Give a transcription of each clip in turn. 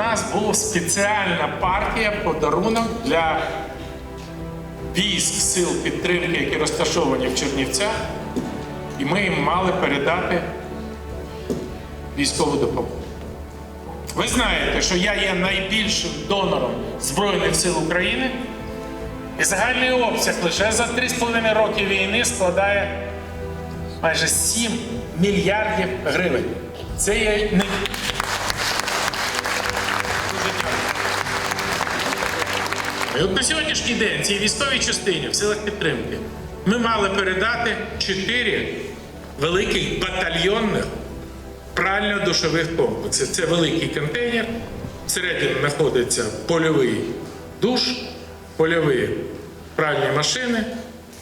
нас була спеціальна партія подарунок для військ сил підтримки, які розташовані в Чернівцях, і ми їм мали передати військову допомогу. Ви знаєте, що я є найбільшим донором Збройних сил України, і загальний обсяг лише за 3,5 роки війни складає майже 7 мільярдів гривень. Це є не. І от на сьогоднішній день цій військовій частині в силах підтримки ми мали передати 4 великих батальйонних прально-душових комплексів. Це великий контейнер. Всередині знаходиться польовий душ, польові пральні машини,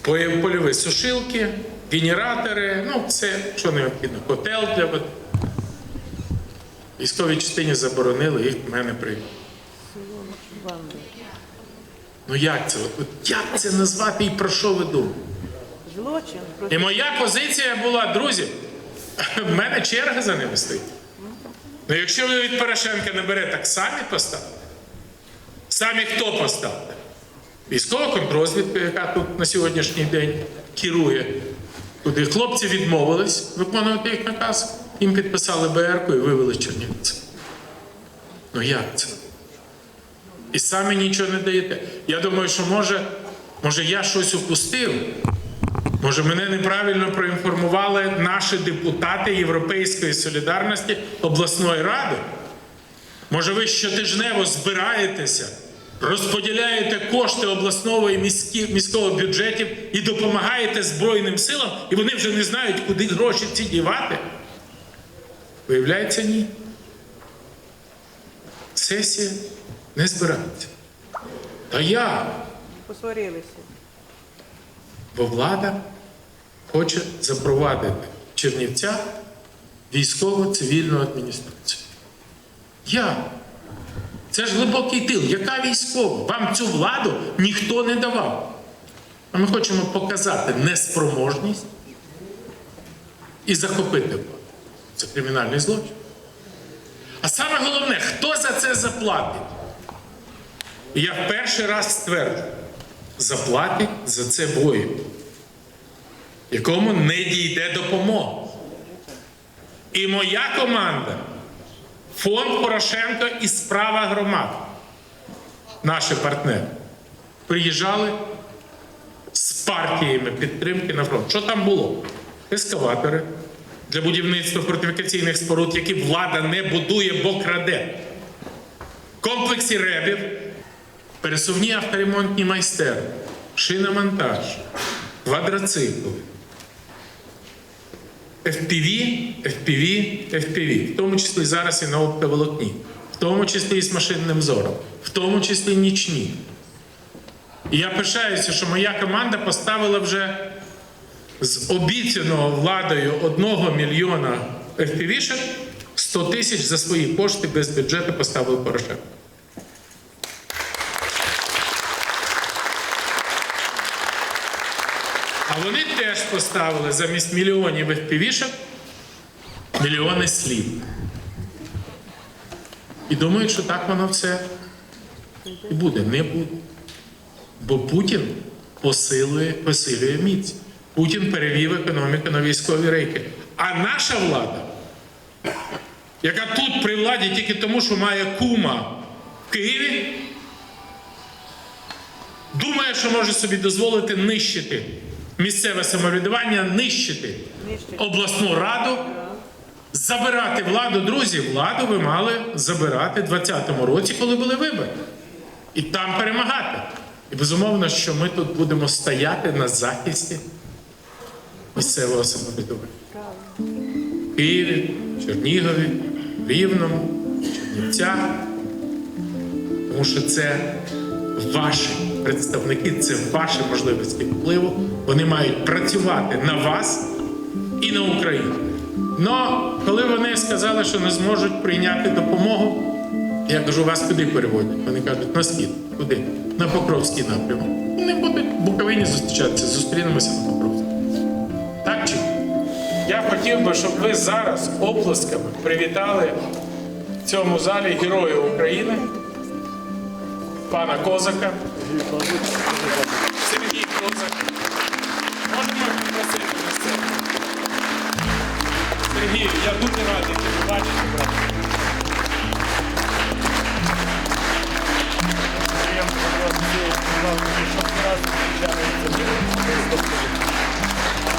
польові сушилки, генератори, ну все, що необхідно. Котел для води. Військовій частині заборонили, їх в мене прийняли. Ну як це? От Як це назвати і про що ви думаєте? Злочин. І моя позиція була, друзі, в мене черга за ними стоїть. Ну якщо ви від Порошенка не берете, так самі поставте. Самі хто поставте? Військова контрозвідка, яка тут на сьогоднішній день керує, куди хлопці відмовились виконувати їх наказ, їм підписали БРК і вивели з Чернівця. Ну як це? І самі нічого не даєте. Я думаю, що може, може я щось упустив. Може, мене неправильно проінформували наші депутати Європейської солідарності обласної ради? Може, ви щотижнево збираєтеся, розподіляєте кошти обласного і міського бюджетів і допомагаєте Збройним силам, і вони вже не знають, куди гроші ці дівати? Виявляється, ні. Сесія не збирається. Та я. Посварилися. Бо влада хоче запровадити в Чернівцях військово-цивільну адміністрацію. Як? Це ж глибокий тил. Яка військова? Вам цю владу ніхто не давав. А ми хочемо показати неспроможність і захопити владу. Це кримінальний злочин. А саме головне, хто за це заплатить? І я в перший раз стверджую, заплатить за це воїн, якому не дійде допомога. І моя команда, фонд Порошенко і справа громад, наші партнери, приїжджали з партіями підтримки на фронт. Що там було? Ескаватори для будівництва фортифікаційних споруд, які влада не будує, бо краде. Комплексі ребів, пересувні авторемонтні майстерні, шиномонтаж, квадроцикли, FPV, FPV, FPV, в тому числі зараз і на оптоволокні, в тому числі і з машинним зором, в тому числі нічні. І я пишаюся, що моя команда поставила вже з обіцяного владою 1 мільйона FPV-шек 100 тисяч за свої кошти без бюджету поставили Порошенко. А вони теж поставили замість мільйонів FPV-шок мільйони слів. І думають, що так воно все і буде. Не буде. Бо Путін посилює, посилює міць. Путін перевів економіку на військові рейки. А наша влада, яка тут при владі тільки тому, що має кума в Києві, думає, що може собі дозволити нищити місцеве самоврядування, нищити обласну раду, забирати владу. Друзі, владу ви мали забирати в 2020 році, коли були вибори. І там перемагати. І безумовно, що ми тут будемо стояти на захисті місцевого самоврядування. Києві, Чернігові, Рівному, Чернівцях. Тому що це ваші представники, це ваші можливості впливу. Вони мають працювати на вас і на Україну. Но коли вони сказали, що не зможуть прийняти допомогу, я кажу, вас куди переводять? Вони кажуть, на схід. Куди? На Покровський напрямок. Вони будуть в Буковині зустрічатися, зустрінемося на Покровську. Так чи? Я хотів би, щоб ви зараз оплесками привітали в цьому залі герою України, пана Козака. Сергій Козак. Сергію, я дуже радий тебе бачити, брат.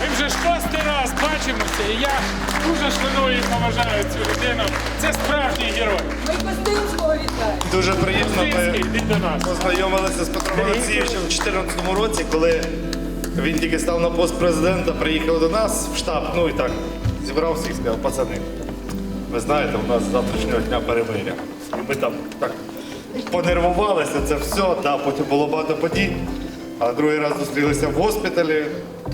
Ми вже шостий раз бачимося, і я дуже шаную і поважаю цю людину. Це справжній герой. Ми Костинського вітаємо. Дуже приємно. Костинський, Ми до нас. познайомилися з Петром Олексійовичем у 2014 році, коли він тільки став на пост президента, приїхав до нас в штаб, ну і так, зібрав всіх, сказав, пацани, ви знаєте, у нас з завтрашнього дня перемиря. І ми там так понервувалися, це все, да, потім було багато подій. А другий раз зустрілися в госпіталі,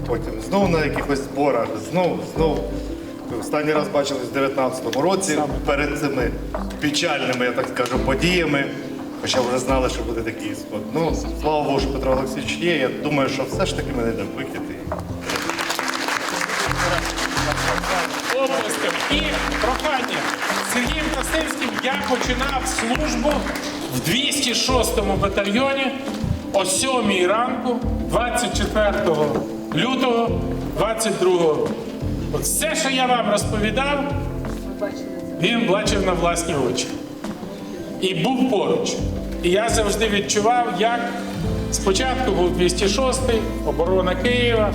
потім знов на якихось зборах, знов, знов. Останній раз бачились в 19-му році перед цими печальними, я так скажу, подіями. Хоча вже знали, що буде такий ісход. Ну, слава Богу, що Петро Олексійович є. Я думаю, що все ж таки ми знайдемо вихід. І І прохання. Сергієм Костинським я починав службу в 206-му батальйоні о 7 ранку 24 лютого 22 року. От все, що я вам розповідав, він бачив на власні очі. І був поруч. І я завжди відчував, як спочатку був 206-й, оборона Києва,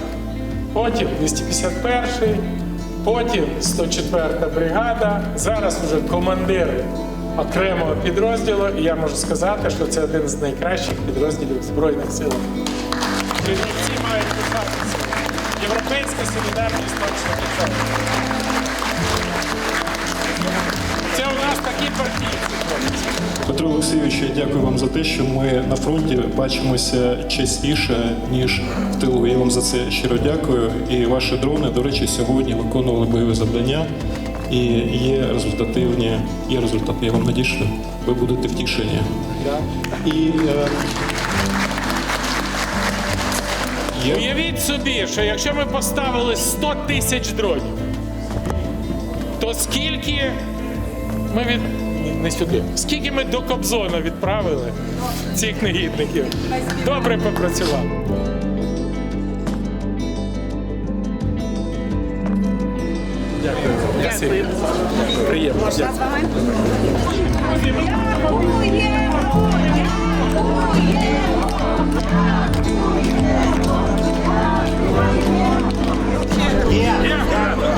потім 251-й, потім 104-та бригада, зараз вже командир окремого підрозділу. І я можу сказати, що це один з найкращих підрозділів Збройних сил. Чернівці мають писатися. Європейська солідарність точно писатися. Петро Олексійович, я дякую вам за те, що ми на фронті бачимося частіше, ніж в тилу. Я вам за це щиро дякую. І ваші дрони, до речі, сьогодні виконували бойові завдання. І є результативні, є результати. Я вам надішлю. Ви будете втішені. І е, є Уявіть собі, що якщо ми поставили 100 тисяч дронів, то скільки ми від. Не сюди. Скільки ми до Кобзона відправили цих негідників? Добре попрацювали. Дякую. Приємно. Дякую.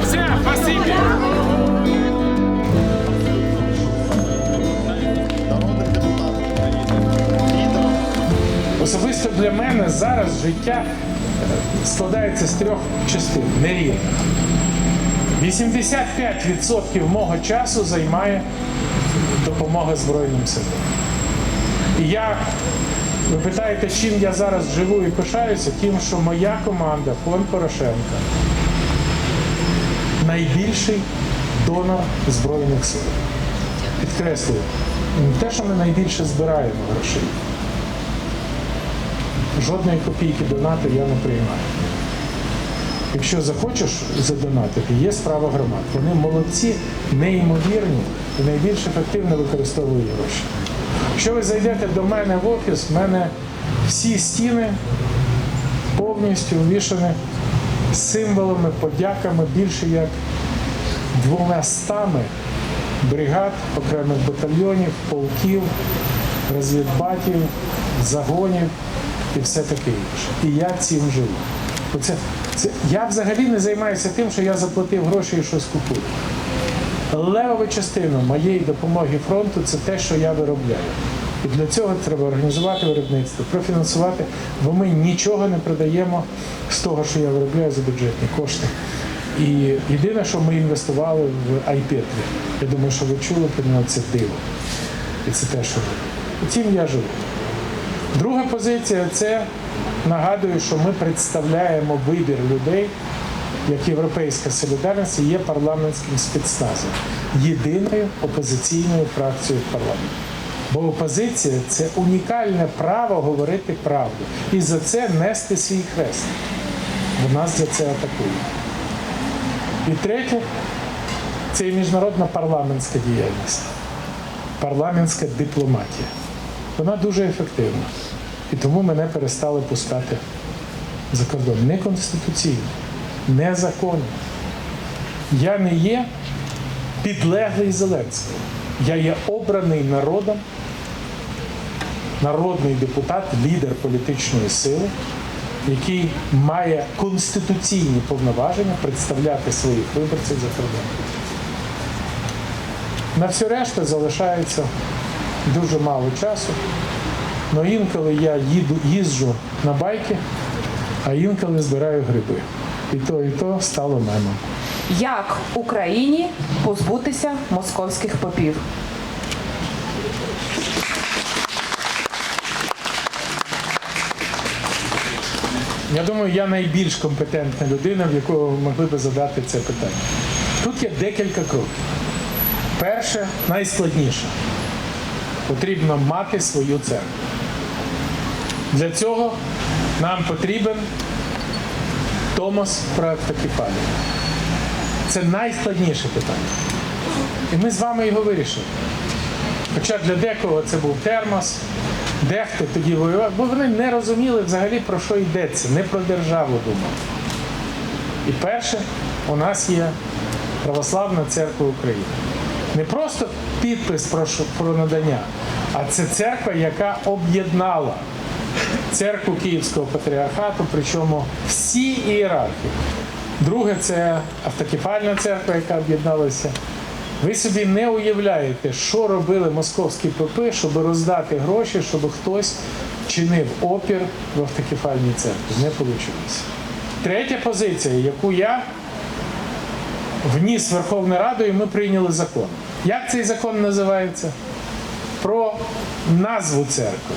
Все, спасибі. Особисто для мене зараз життя е, складається з трьох частин нерівно. 85% мого часу займає допомога Збройним силам. І я, ви питаєте, чим я зараз живу і пишаюся, тим, що моя команда, фонд Порошенка, найбільший донор Збройних сил. Підкреслюю, не те, що ми найбільше збираємо грошей. Жодної копійки донату я не приймаю. Якщо захочеш задонатити, є справа громад. Вони молодці, неймовірні і найбільш ефективно використовують гроші. Якщо ви зайдете до мене в офіс, в мене всі стіни повністю увішані символами, подяками більше як двома стами бригад, окремих батальйонів, полків, розвідбатів, загонів і все таке інше. І я цим живу. Оце, це, я взагалі не займаюся тим, що я заплатив гроші і щось купую. Левова частина моєї допомоги фронту це те, що я виробляю. І для цього треба організувати виробництво, профінансувати, бо ми нічого не продаємо з того, що я виробляю за бюджетні кошти. І єдине, що ми інвестували в iPetri. Я думаю, що ви чули про нього це диво. І це те, що ви. Цим я живу. Друга позиція це нагадую, що ми представляємо вибір людей, як європейська солідарність є парламентським спецназом, єдиною опозиційною фракцією в парламенті. Бо опозиція це унікальне право говорити правду і за це нести свій хрест. Бо нас за це атакують. І третє це і міжнародна парламентська діяльність. парламентська дипломатія. Вона дуже ефективна. І тому мене перестали пускати за кордон. Не конституційно, незаконно. Я не є підлеглий Зеленського. Я є обраний народом, народний депутат, лідер політичної сили, який має конституційні повноваження представляти своїх виборців за кордоном. На все решта залишається дуже мало часу. Але інколи я їду, їжджу на байки, а інколи збираю гриби. І то, і то стало мемом. Як Україні позбутися московських попів? Я думаю, я найбільш компетентна людина, в якого ви могли би задати це питання. Тут є декілька кроків. Перше, найскладніше. Потрібно мати свою церкву. Для цього нам потрібен Томос про автокефалію. Це найскладніше питання. І ми з вами його вирішили. Хоча для декого це був термос, дехто тоді воював, бо вони не розуміли взагалі про що йдеться, не про державу думали. І перше, у нас є Православна церква України. Не просто підпис про, про надання, а це церква, яка об'єднала церкву Київського патріархату, причому всі ієрархи. Друге, це автокефальна церква, яка об'єдналася. Ви собі не уявляєте, що робили московські попи, щоб роздати гроші, щоб хтось чинив опір в автокефальній церкві. Не вийшло. Третя позиція, яку я вніс Верховну Раду, і ми прийняли закон. Як цей закон називається? Про назву церкви.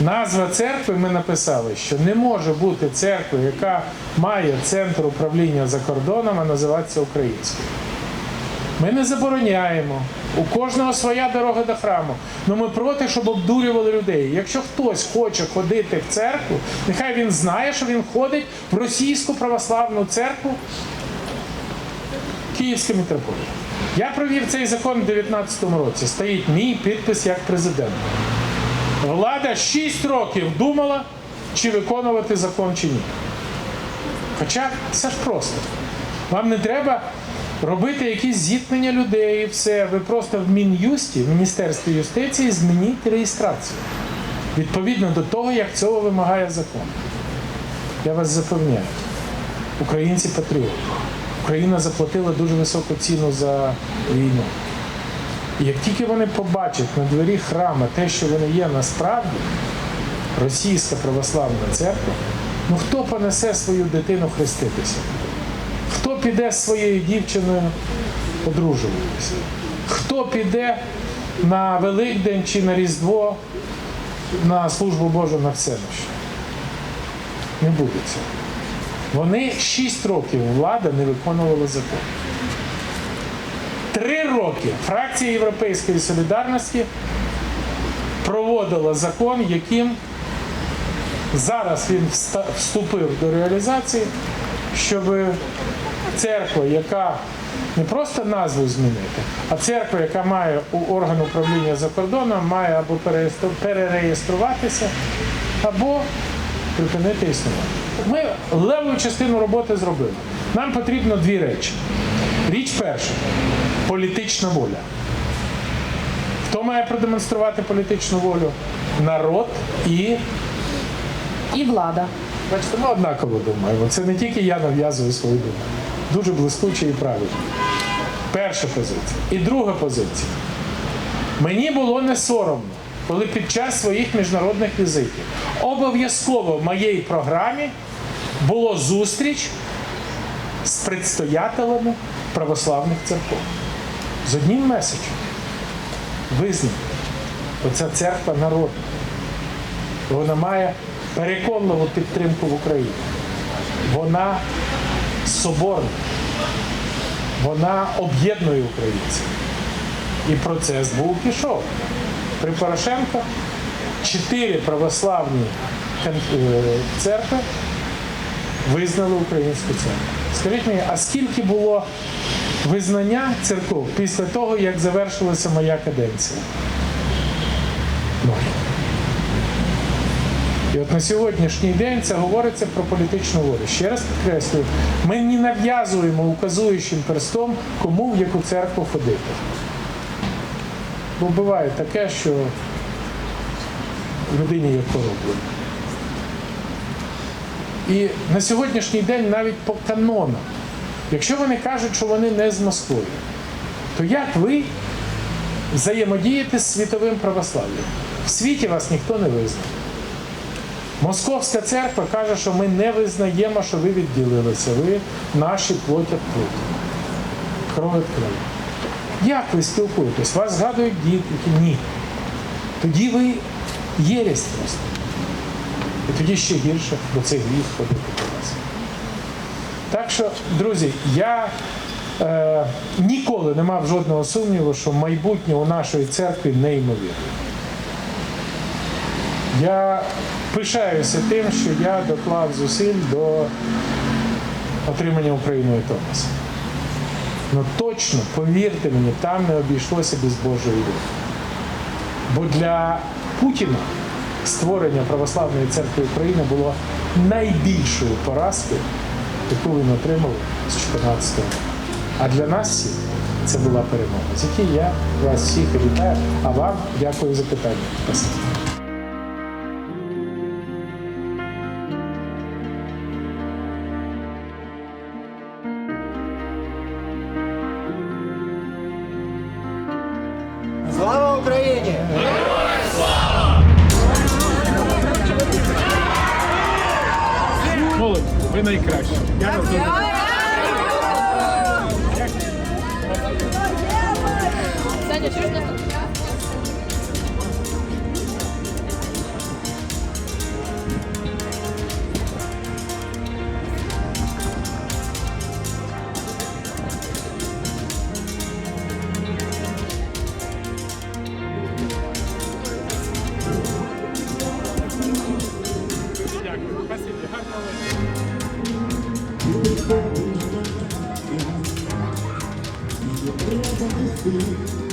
Назва церкви ми написали, що не може бути церкви, яка має центр управління за кордоном, а називатися українською. Ми не забороняємо. У кожного своя дорога до храму. Але ми проти, щоб обдурювали людей. Якщо хтось хоче ходити в церкву, нехай він знає, що він ходить в російську православну церкву Київська митрополія. Я провів цей закон у 2019 році. Стоїть мій підпис як президент. Влада 6 років думала, чи виконувати закон чи ні. Хоча це ж просто. Вам не треба робити якісь зіткнення людей все. Ви просто в Мін'юсті, в Міністерстві юстиції змініть реєстрацію. Відповідно до того, як цього вимагає закон. Я вас запевняю, українці патріоти. Україна заплатила дуже високу ціну за війну. І як тільки вони побачать на двері храма те, що вони є насправді, російська православна церква, ну хто понесе свою дитину хреститися? Хто піде з своєю дівчиною одружуватися? Хто піде на Великдень чи на Різдво на службу Божу на всенощі? Не буде цього. Вони 6 років влада не виконувала закон. Три роки фракція Європейської солідарності проводила закон, яким зараз він вступив до реалізації, щоб церква, яка не просто назву змінити, а церква, яка має у орган управління за кордоном, має або перереєструватися, або припинити існувати. Ми леву частину роботи зробили. Нам потрібно дві речі. Річ перша політична воля. Хто має продемонструвати політичну волю? Народ і І влада. Бачите, ми однаково думаємо. Це не тільки я нав'язую свою думку. Дуже блискуче і правильно. Перша позиція. І друга позиція. Мені було не соромно, коли під час своїх міжнародних візитів обов'язково в моїй програмі було зустріч з предстоятелями православних церков. З одним меседжем. Визнати. Оця церква народна. Вона має переконливу підтримку в Україні. Вона соборна. Вона об'єднує українців. І процес був пішов. При Порошенко чотири православні е, церкви визнали українську церкву. Скажіть мені, а скільки було визнання церков після того, як завершилася моя каденція. Ноль. І от на сьогоднішній день це говориться про політичну волю. Ще раз підкреслюю, ми не нав'язуємо указуючим перстом, кому в яку церкву ходити. Бо буває таке, що людині є пороблено. І на сьогоднішній день навіть по канонам, якщо вони кажуть, що вони не з Москви, то як ви взаємодієте з світовим православ'ям? В світі вас ніхто не визнав. Московська церква каже, що ми не визнаємо, що ви відділилися. Ви наші плоть від плоті. Кров крові. Як ви спілкуєтесь? Вас згадують діти? Ні. Тоді ви єресь просто. І тоді ще гірше, бо це гріх ходити до вас. Так що, друзі, я е, ніколи не мав жодного сумніву, що майбутнє у нашої церкви неймовірне. Я пишаюся тим, що я доклав зусиль до отримання Україною Томаса. Ну точно, повірте мені, там не обійшлося без Божої волі. Бо для Путіна створення Православної церкви України було найбільшою поразкою, яку він отримав з 14 року. А для нас всіх це була перемога, з якій я вас всіх вітаю, а вам дякую за питання. Найкращі. Я Дуже